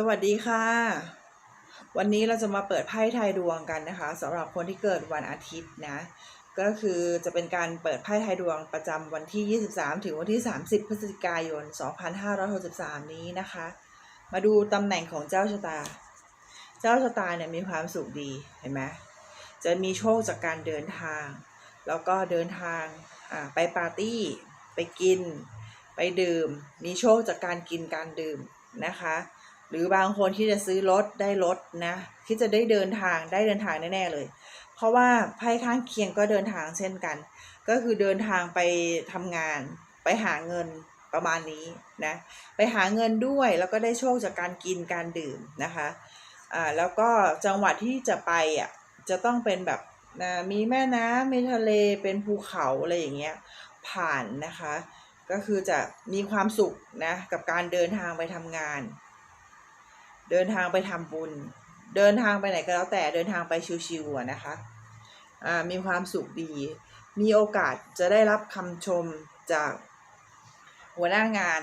สวัสดีค่ะ วันนี้เราจะมาเปิดไพ่ไทยดวงกันนะคะสำหรับคนที่เกิดวันอาทิตย์นะ ก็คือจะเป็นการเปิดไพ่ไทยดวงประจำวันที่ 23 ถึงวันที่ 30 พฤศจิกายน 2563 นี้นะคะ มาดูตำแหน่งของเจ้าชะตา เจ้าชะตาเนี่ยมีความสุขดีเห็นไหมจะมีโชคจากการเดินทาง แล้วก็เดินทางไปปาร์ตี้ ไปกิน ไปดื่ม มีโชคจากการกินการดื่มนะคะ หรือบางคนที่จะซื้อรถได้รถนะที่จะได้เดินทางได้เดินทางแน่ๆเลย เพราะว่าไพ่ข้างเคียงก็เดินทางเช่นกัน ก็คือเดินทางไปทำงาน ไปหาเงินประมาณนี้นะไปหาเงินด้วยแล้วก็ได้โชคจากการกินการดื่มนะคะอ่าแล้วก็จังหวัดที่จะไปอะจะต้องเป็นแบบนะมีแม่น้ำมีทะเลเป็นภูเขาอะไรอย่างเงี้ยผ่านนะคะ ก็คือจะมีความสุขนะกับการเดินทางไปทำงาน เดินทางไปทำบุญ เดินทางไปไหนก็แล้วแต่เดินทางไปชิวๆนะคะอ่ามีความสุขดี มีโอกาสจะได้รับคำชมจากหัวหน้างาน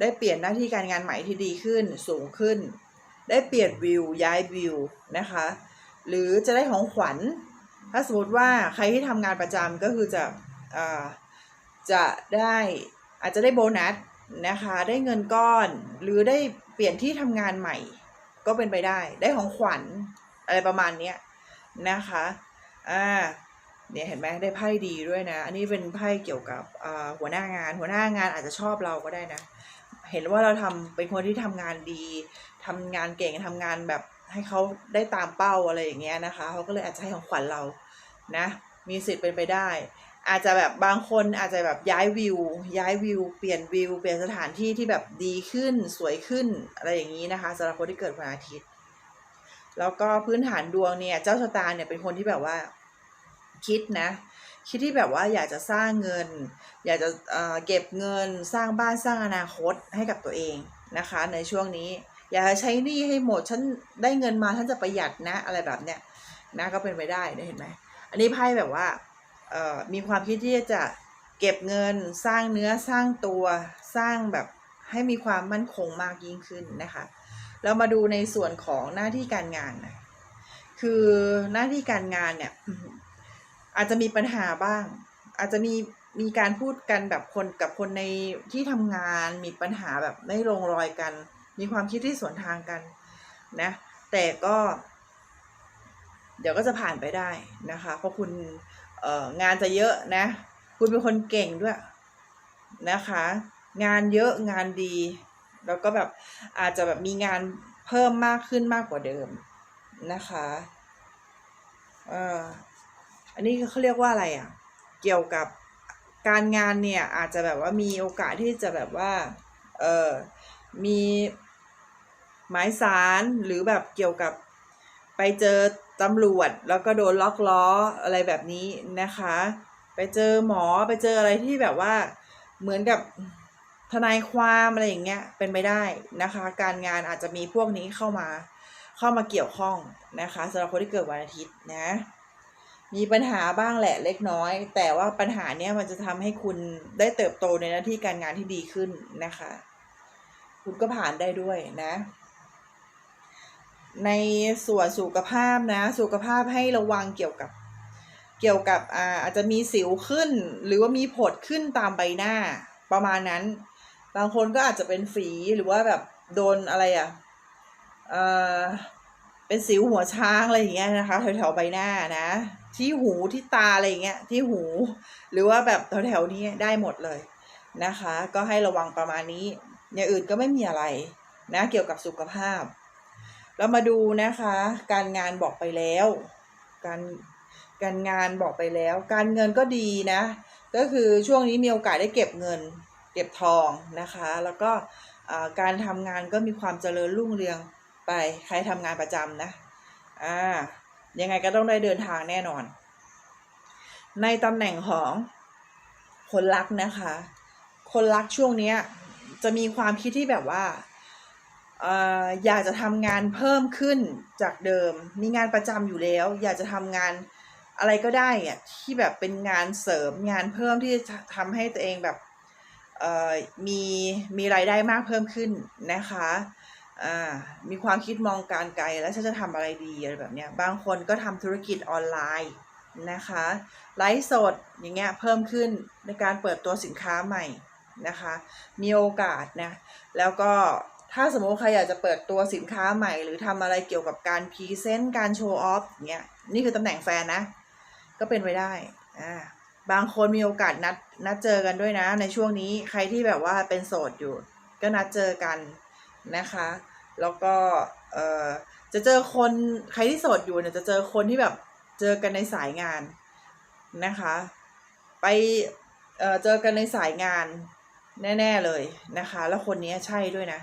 ได้เปลี่ยนหน้าที่การงานใหม่ที่ดีขึ้นสูงขึ้น ได้เปลี่ยนวิวย้ายวิวนะคะ หรือจะได้ของขวัญ ถ้าสมมติว่าใครที่ทำงานประจำก็คือจะอ่าจะได้อาจจะได้โบนัสนะคะ ได้เงินก้อน หรือได้ ปลี่ยนที่ทำงานใหม่ ก็เป็นไปได้ ได้ของขวัญอะไรประมาณเนี้ยนะคะอ่าเนี่ยเห็นไหมได้ไพ่ดีด้วยนะ อันนี้เป็นไพ่เกี่ยวกับหัวหน้างาน หัวหน้างานอาจจะชอบเราก็ได้นะ เห็นว่าเราทำเป็นคนที่ทำงานดีทำงานเก่งทำงานแบบให้เขาได้ตามเป้าอะไรอย่างเงี้ยนะคะเขาก็เลยอาจจะให้ของขวัญเรานะ มีสิทธิ์เป็นไปได้ อาจจะแบบบางคนอาจจะแบบย้ายวิว ย้ายวิว เปลี่ยนวิว เปลี่ยนสถานที่ที่แบบดีขึ้นสวยขึ้นอะไรอย่างนี้นะคะสำหรับคนที่เกิดวันอาทิตย์ แล้วก็พื้นฐานดวงเนี่ย เจ้าชะตาเนี่ยเป็นคนที่แบบว่าคิดนะ คิดที่แบบว่าอยากจะสร้างเงิน อยากจะเอ่อเก็บเงินสร้างบ้านสร้างอนาคตให้กับตัวเองนะคะ ในช่วงนี้ อยากจะใช้หนี้ให้หมดฉันได้เงินมาฉันจะประหยัดนะอะไรแบบเนี้ยนะก็เป็นไปได้เห็นไหมอันนี้ไพ่แบบว่า มีความคิดที่จะเก็บเงินสร้างเนื้อสร้างตัวสร้างแบบให้มีความมั่นคงมากยิ่งขึ้นนะคะ เรามาดูในส่วนของหน้าที่การงานนะคือหน้าที่การงานเนี่ยอาจจะมีปัญหาบ้าง อาจจะมีมีการพูดกันแบบคนกับคนในที่ทำงานมีปัญหาแบบไม่ลงรอยกัน มีความคิดที่สวนทางกันนะแต่ก็ เดี๋ยวก็จะผ่านไปได้นะคะ เพราะคุณ เอองานจะเยอะนะ คุณเป็นคนเก่งด้วยนะคะ งานเยอะงานดี แล้วก็แบบอาจจะแบบมีงานเพิ่มมากขึ้นมากกว่าเดิมนะคะเอออันนี้เขาเรียกว่าอะไรอะ เกี่ยวกับการงานเนี่ยอาจจะแบบว่ามีโอกาสที่จะแบบว่าเออมีหมายสารหรือแบบเกี่ยวกับ ไปเจอตำรวจแล้วก็โดนล็อกล้ออะไรแบบนี้นะคะ ไปเจอหมอไปเจออะไรที่แบบว่าเหมือนกับทนายความอะไรอย่างเงี้ยเป็นไปได้นะคะ การงานอาจจะมีพวกนี้เข้ามาเข้ามาเกี่ยวข้องนะคะสำหรับคนที่เกิดวันอาทิตย์นะ มีปัญหาบ้างแหละเล็กน้อย แต่ว่าปัญหาเนี้ยมันจะทำให้คุณได้เติบโตในหน้าที่การงานที่ดีขึ้นนะคะ คุณก็ผ่านได้ด้วยนะ ในส่วนสุขภาพนะ สุขภาพให้ระวังเกี่ยวกับเกี่ยวกับอ่าอาจจะมีสิวขึ้น หรือว่ามีผดขึ้นตามใบหน้าประมาณนั้น บางคนก็อาจจะเป็นฝีหรือว่าแบบโดนอะไรอะเออเป็นสิวหัวช้างอะไรอย่างเงี้ยนะคะแถวๆใบหน้านะ ที่หูที่ตาอะไรอย่างเงี้ยที่หู หรือว่าแบบแถวๆนี้ได้หมดเลยนะคะ ก็ให้ระวังประมาณนี้อย่างอื่นก็ไม่มีอะไรนะเกี่ยวกับสุขภาพ เรามาดูนะคะ การงานบอกไปแล้ว การการงานบอกไปแล้ว การเงินก็ดีนะ ก็คือช่วงนี้มีโอกาสได้เก็บเงิน เก็บทองนะคะ แล้วก็การทำงานก็มีความเจริญรุ่งเรืองไปใครทำงานประจำนะอ่ายังไงก็ต้องได้เดินทางแน่นอน ในตำแหน่งของคนรักนะคะ คนรักช่วงนี้จะมีความคิดที่แบบว่า อยากจะทำงานเพิ่มขึ้นจากเดิม มีงานประจำอยู่แล้ว อยากจะทำงานอะไรก็ได้อะที่แบบเป็นงานเสริมงานเพิ่มที่จะทำให้ตัวเองแบบมีมีรายได้มากเพิ่มขึ้นนะคะมีความคิดมองการไกลแล้วฉันจะทำอะไรดีอะไรแบบเนี้ยบางคนก็ทำธุรกิจออนไลน์นะคะไลฟ์สดอย่างเงี้ยเพิ่มขึ้นในการเปิดตัวสินค้าใหม่นะคะ มีโอกาสนะ แล้วก็ ถ้าสมมติใครอยากจะเปิดตัวสินค้าใหม่ หรือทำอะไรเกี่ยวกับการพรีเซนต์การโชว์ออฟเงี้ยนี่คือตำแหน่งแฟนนะ ก็เป็นไปได้อ่าบางคนมีโอกาสนัดนัดเจอกันด้วยนะ ในช่วงนี้ใครที่แบบว่าเป็นโสดอยู่ ก็นัดเจอกันนะคะ แล้วก็เอ่อจะเจอคนใครที่โสดอยู่เนี่ยจะเจอคนที่แบบเจอกันในสายงานนะคะ ไปเอ่อเจอกันในสายงานแน่ ๆเลยนะคะ แล้วคนนี้ใช่ด้วยนะ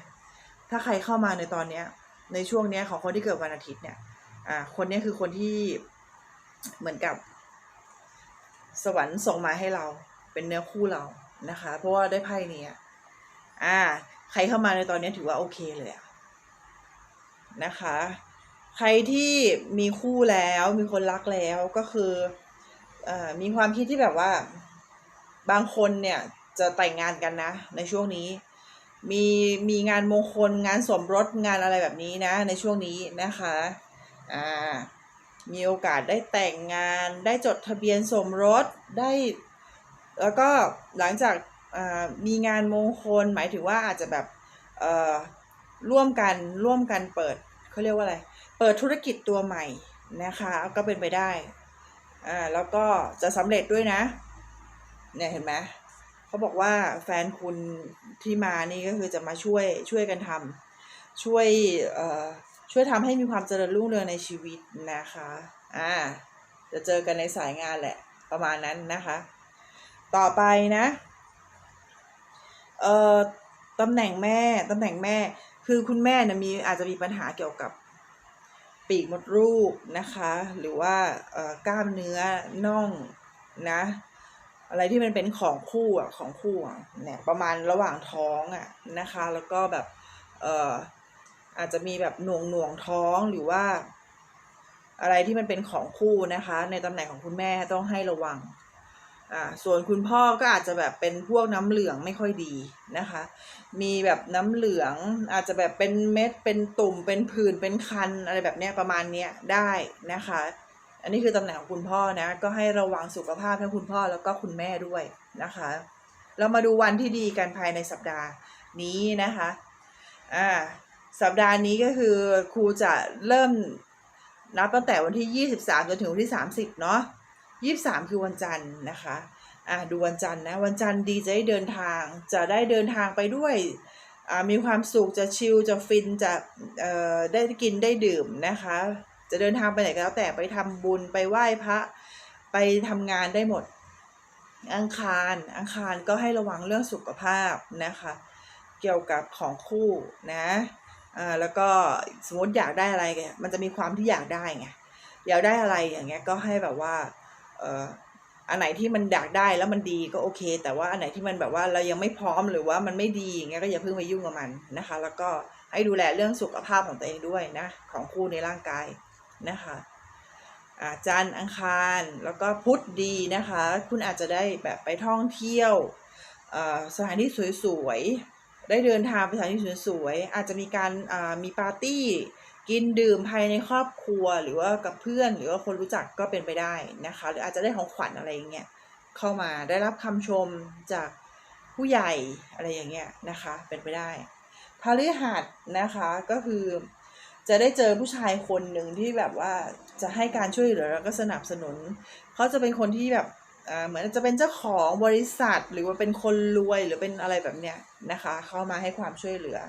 ถ้าใครเข้ามาในตอนเนี้ย ในช่วงเนี้ยของคนที่เกิดวันอาทิตย์เนี่ย อ่า คนเนี้ยคือคนที่เหมือนกับ สวรรค์ส่งมาให้เรา เป็นเนื้อคู่เรานะคะ เพราะว่าได้ไพ่นี้อ่า ใครเข้ามาในตอนนี้ถือว่าโอเคเลยอะนะคะ ใครที่มีคู่แล้วมีคนรักแล้วก็คือเอ่อมีความคิดที่แบบว่า บางคนเนี่ยจะแต่งงานกันนะ ในช่วงนี้ มีมีงานมงคลงานสมรสงานอะไรแบบนี้นะ ในช่วงนี้นะคะอ่ามีโอกาสได้แต่งงานได้จดทะเบียนสมรสได้ แล้วก็หลังจากอ่ามีงานมงคลหมายถึงว่าอาจจะแบบเอ่อร่วมกันร่วมกันเปิดเขาเรียกว่าอะไร เปิดธุรกิจตัวใหม่นะคะก็เป็นไปได้อ่าแล้วก็จะสำเร็จด้วยนะเนี่ยเห็นไหม เขาบอกว่าแฟนคุณที่มานี่ก็คือจะมาช่วยช่วยกันทำช่วยเอ่อช่วยทำให้มีความเจริญรุ่งเรืองในชีวิตนะคะอ่าจะเจอกันในสายงานแหละประมาณนั้นนะคะ ต่อไปนะเอ่อตำแหน่งแม่ตำแหน่งแม่ คือคุณแม่นะมีอาจจะมีปัญหาเกี่ยวกับปีกมดลูกนะคะ หรือว่าเอ่อกล้ามเนื้อน่องนะ อะไรที่มันเป็นของคู่อะของคู่อะเนี่ยประมาณระหว่างท้องอะนะคะ แล้วก็แบบเอ่ออาจจะมีแบบหน่วงหน่วงท้องหรือว่า อะไรที่มันเป็นของคู่นะคะ ในตำแหน่งของคุณแม่ต้องให้ระวังอ่าส่วนคุณพ่อก็อาจจะแบบเป็นพวกน้ำเหลืองไม่ค่อยดีนะคะ มีแบบน้ำเหลืองอาจจะแบบเป็นเม็ดเป็นตุ่มเป็นผื่นเป็นคันอะไรแบบเนี้ยประมาณเนี้ยได้นะคะ อันนี้คือตำแหน่งของคุณพ่อนะ ก็ให้ระวังสุขภาพทั้งคุณพ่อแล้วก็คุณแม่ด้วยนะคะ เรามาดูวันที่ดีกันภายในสัปดาห์นี้นะคะอ่าสัปดาห์นี้ก็คือครูจะเริ่มนับตั้งแต่วันที่ 23จนถึงวันที่ 30 เนาะ23 คือวันจันทร์นะคะอ่าดูวันจันทร์นะวันจันทร์ดีจะได้เดินทางจะได้เดินทางไปด้วยอ่ามีความสุขจะชิลจะฟินจะเอ่อได้กินได้ดื่มนะคะ จะเดินทางไปไหนก็แล้วแต่ไปทำบุญไปไหว้พระไปทำงานได้หมด อังคาร อังคารก็ให้ระวังเรื่องสุขภาพนะคะ เกี่ยวกับของคู่นะอ่าแล้วก็สมมติอยากได้อะไรแกมันจะมีความที่อยากได้ไงอยากได้อะไรอย่างเงี้ยก็ให้แบบว่าเอ่ออันไหนที่มันอยากได้แล้วมันดีก็โอเค แต่ว่าอันไหนที่มันแบบว่าเรายังไม่พร้อมหรือว่ามันไม่ดีอย่างเงี้ยก็อย่าเพิ่งไปยุ่งกับมันนะคะ แล้วก็ให้ดูแลเรื่องสุขภาพของตัวเองด้วยนะของคู่ในร่างกาย นะคะอาจันทร์อังคารแล้วก็พุธดีนะคะ คุณอาจจะได้แบบไปท่องเที่ยวสถานที่สวยๆ ได้เดินทางไปสถานที่สวยๆ อาจจะมีการมีปาร์ตี้ กินดื่มภายในครอบครัวหรือว่ากับเพื่อนหรือว่าคนรู้จักก็เป็นไปได้นะคะ หรืออาจจะได้ของขวัญอะไรอย่างเงี้ยเข้ามาได้รับคำชมจากผู้ใหญ่อะไรอย่างเงี้ยนะคะเป็นไปได้พฤหัสนะคะก็คือ จะได้เจอผู้ชายคนหนึ่งที่แบบว่าจะให้การช่วยเหลือแล้วก็สนับสนุน เขาจะเป็นคนที่แบบอ่าเหมือนจะเป็นเจ้าของบริษัท หรือว่าเป็นคนรวยหรือเป็นอะไรแบบเนี้ยนะคะ เข้ามาให้ความช่วยเหลือ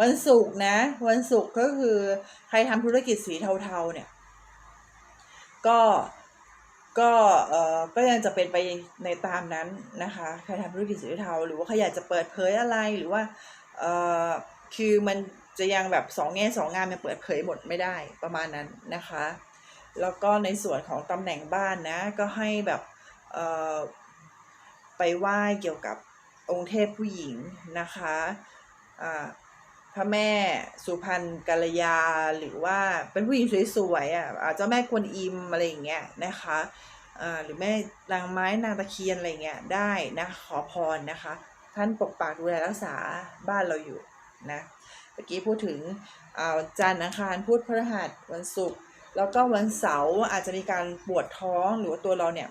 วันศุกร์นะ วันศุกร์ก็คือใครทำธุรกิจสีเทาๆเนี่ย ก็ก็เอ่อก็ยังจะเป็นไปในตามนั้นนะคะ ใครทำธุรกิจสีเทาหรือว่าใครอยากจะเปิดเผยอะไรหรือว่าเอ่อคือมัน จะยังแบบสองแง่สองงานมันเปิดเผยหมดไม่ได้ประมาณนั้นนะคะ แล้วก็ในส่วนของตำแหน่งบ้านนะก็ให้แบบไปไหว้เกี่ยวกับองค์เทพผู้หญิงนะคะพระแม่สุพรรณกัลยาหรือว่าเป็นผู้หญิงสวยๆอะเจ้าแม่กวนอิมอะไรอย่างเงี้ยนะคะหรือแม่นางไม้นางตะเคียนอะไรเงี้ยได้นะขอพรนะคะ ท่านปกปักดูแลรักษาบ้านเราอยู่นะ เมื่อกี้พูดถึงอ่าวันจันทร์อังคารพุธพฤหัสวันศุกร์แล้วก็วันเสาร์อาจจะมีการปวดท้องหรือว่าตัวเราเนี่ย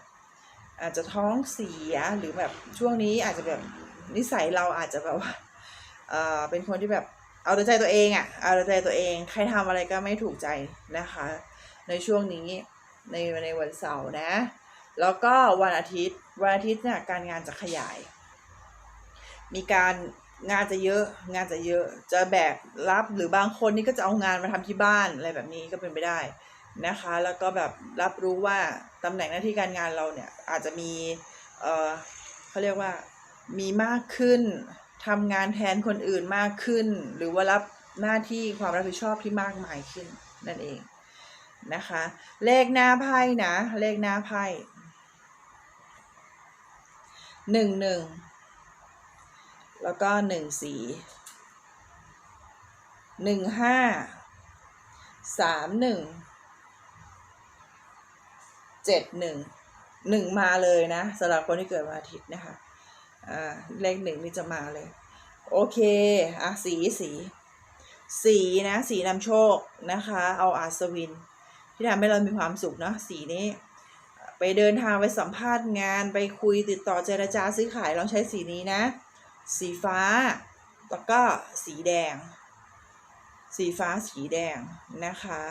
อาจจะท้องเสียหรือแบบช่วงนี้อาจจะแบบนิสัยเราอาจจะแบบว่าเอ่อเป็นคนที่แบบเอาใจตัวเองอะ่ะเอาใจตัวเองใครทำอะไรก็ไม่ถูกใจนะคะ ในช่วงนี้ในในวันเสาร์นะ แล้วก็วันอาทิตย์วันอาทิตย์เนี่ยการงานจะขยาย มีการ งานจะเยอะ งานจะเยอะ จะแบกรับหรือบางคนนี่ก็จะเอางานมาทำที่บ้านอะไรแบบนี้ก็เป็นไปได้นะคะ แล้วก็แบบรับรู้ว่าตำแหน่งหน้าที่การงานเราเนี่ยอาจจะมีเออเขาเรียกว่ามีมากขึ้นทำงานแทนคนอื่นมากขึ้น หรือว่ารับหน้าที่ความรับผิดชอบที่มากมายขึ้นนั่นเองนะคะ เลขหน้าไพ่นะ เลขหน้าไพ่หนึ่งหนึ่ง แล้วก็หนึ่งสี่หนึ่งห้าสามหนึ่งเจ็ดหนึ่งหนึ่งมาเลยนะสำหรับคนที่เกิดวันอาทิตย์นะคะอ่าเลขหนึ่งนี่จะมาเลย โอเคอะสีสีสีนะสีนำโชคนะคะ เอาอาสวิน ที่ทำให้เรามีความสุขเนาะสีนี้ ไปเดินทางไปสัมภาษณ์งานไปคุยติดต่อเจรจาซื้อขายลองใช้สีนี้นะ สีฟ้า แล้วก็สีแดง สีฟ้าสีแดงนะคะ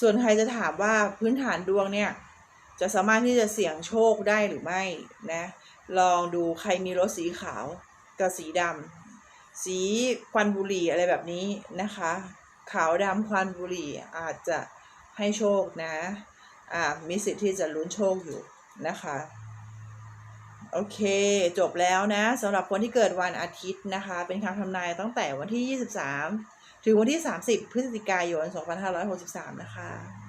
ส่วนใครจะถามว่าพื้นฐานดวงเนี่ย จะสามารถที่จะเสี่ยงโชคได้หรือไม่นะ ลองดูใครมีรถสีขาวกับสีดำสีควันบุหรี่อะไรแบบนี้นะคะ ขาวดำควันบุหรี่อาจจะให้โชคนะ อ่ามีสิทธิ์ที่จะลุ้นโชคอยู่นะคะ โอเค จบแล้วนะสำหรับคนที่เกิดวันอาทิตย์นะคะ เป็นคำทำนายตั้งแต่วันที่ 23 ถึงวันที่ 30 พฤศจิกายน 2563 นะคะ